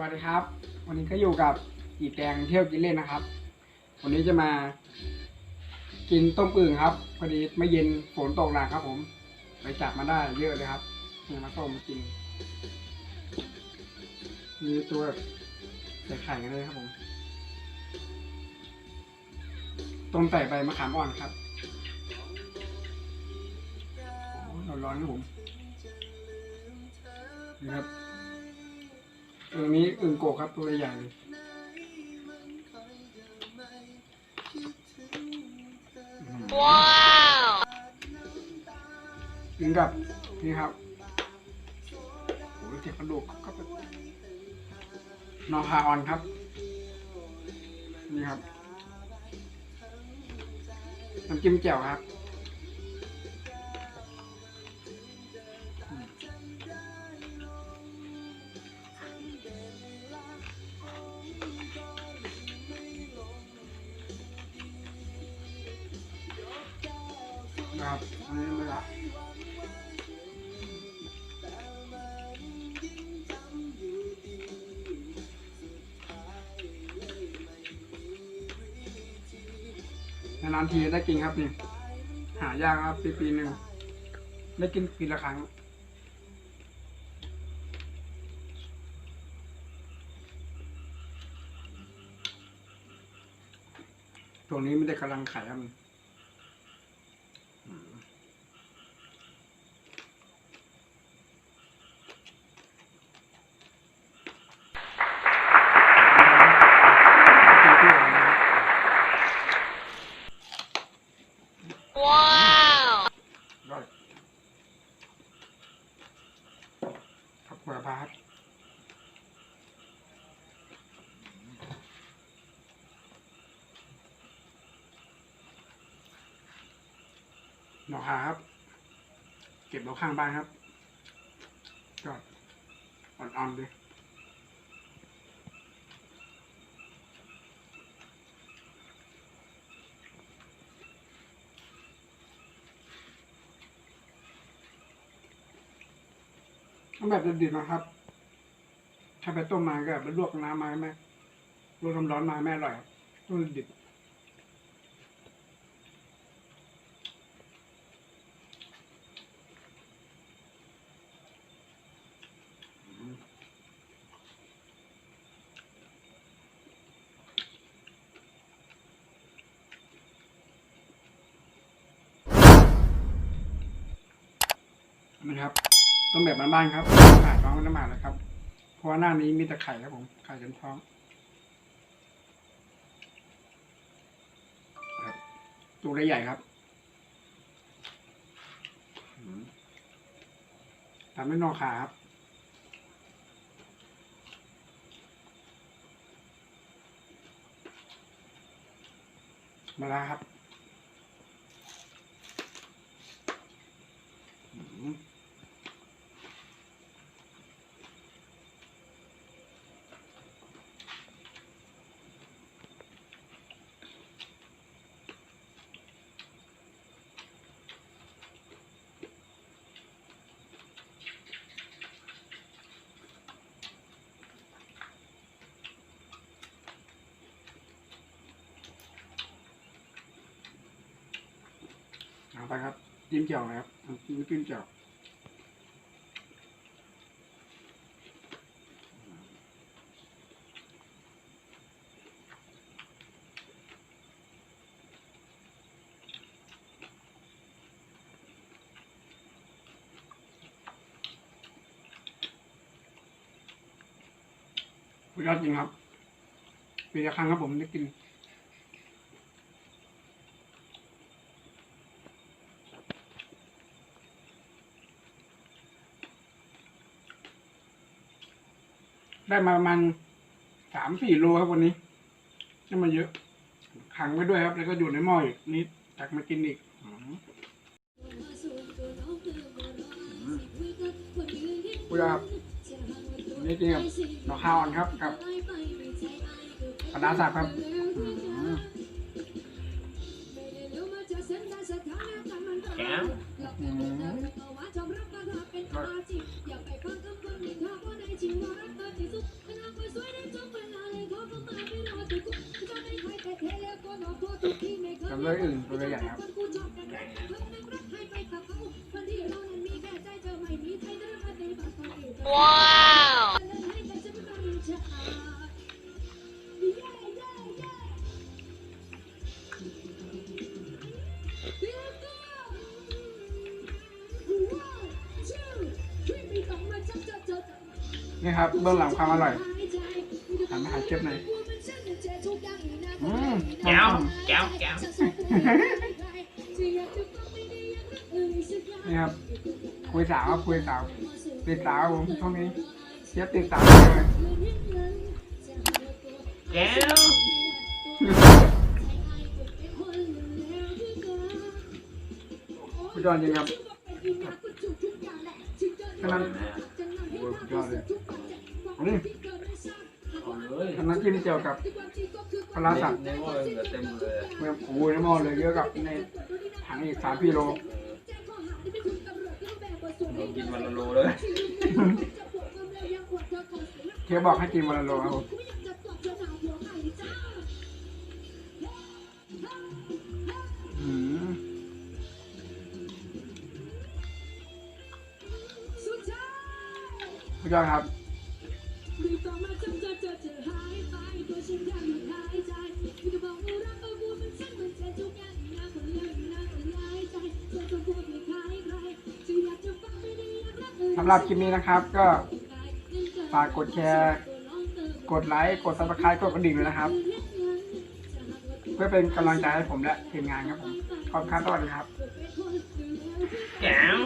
วัสดีครับ วันนี้ก็อยู่กับอีแดงเที่ยวกินเล่นนะครับ วันนี้จะมา กินต้มอึ่งครับ พอดีไม่เย็นฝนตกหนักครับ ผม ไปจับมาได้เยอะเลยครับนี่มาต้มมากิน มีตัวใส่ไข่กันเลยครับผม ต้มใส่ใบมะขามอ่อนครับอร้อนๆครับผมนี่ครับ ตัวนี้อึ่งโกกครับตัวใหญ่เลยว้าวถึงกับนี่ครับโอ้ยเจ็บกระดูกก็เป็นนอพาออนครับ นี่ครับน้ำจิ้มแจ่วครับ ครับอันนี้ไม่ละนานทีได้กินครับนี่ หายากครับปีปีหนึ่งได้กินปีละครั้งตัวนี้ไม่ได้กำลังไข่ครับ ว้าวครับ หัวพาครับหนอหาครับ เก็บเราข้างบ้านครับก็อ่อนๆเลย เอาแบบดิบๆนะครับ ถ้าไปต้มมาก็ไปลวกน้ำมาไหมลวกน้ำร้อนมาแม่อร่อยต้มดิบนะครับ ต้มแบบบ้านๆครับหาท้องไม่ต้องหมาแล้วครับ เพราะว่าหน้านี้มีแต่ไข่ครับผมไข่จนท้องตัวใหญ่ครับอืมตามด้วยนอขาครับมาแล้วครับอืม เอาไปครับจิ้มเจียวนะครับน้ำจิ้มจิ้มเจียวสุดยอดจริงครับปีละครั้งครับผมได้กิน ได้มาประมาณสามสี่โลครับวันนี้ได้มาเยอะ ขังไว้ด้วยครับ แล้วก็อยู่ในหม้ออีกนิดตักมากินอีกอืมคุยครับนี่กินกับดอกข้าวอ่อนครับกับปลาดาสับครับอืมแก้ กับเรื่องอื่นตัวใหญ่ครับว้าวนี่ครับเบื้องหลังความอร่อยหันมาหารเชฟหน่อย อืมแก้วแก้วแก้วนี่ครับคุยสาวครับคุยสาวติด ปลาร้าสับในหม้อเหลือเต็มเลยเมื่อโอ้ยน้ำมอเลยเยอะกับในถังอีกสามกิโลเรากินวันละโลเลยเชฟบอกให้กินวันละโลครับผมอืมสุดยอดครับำหรับคลิปนี้นะครับ ก็ฝากกดแชร์ กดไลค์กดซับสไครต์กดกระดิ่งเลยนะครับ เพื่อเป็นกำลังใจให้ผมและทีมงานครับผมขอบคุณครับสวัสดีครับ แก้ว